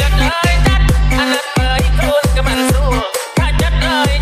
จัดเลยจัดอันนั้นเลยคุณก็มันสู้ถ้าจัดเลย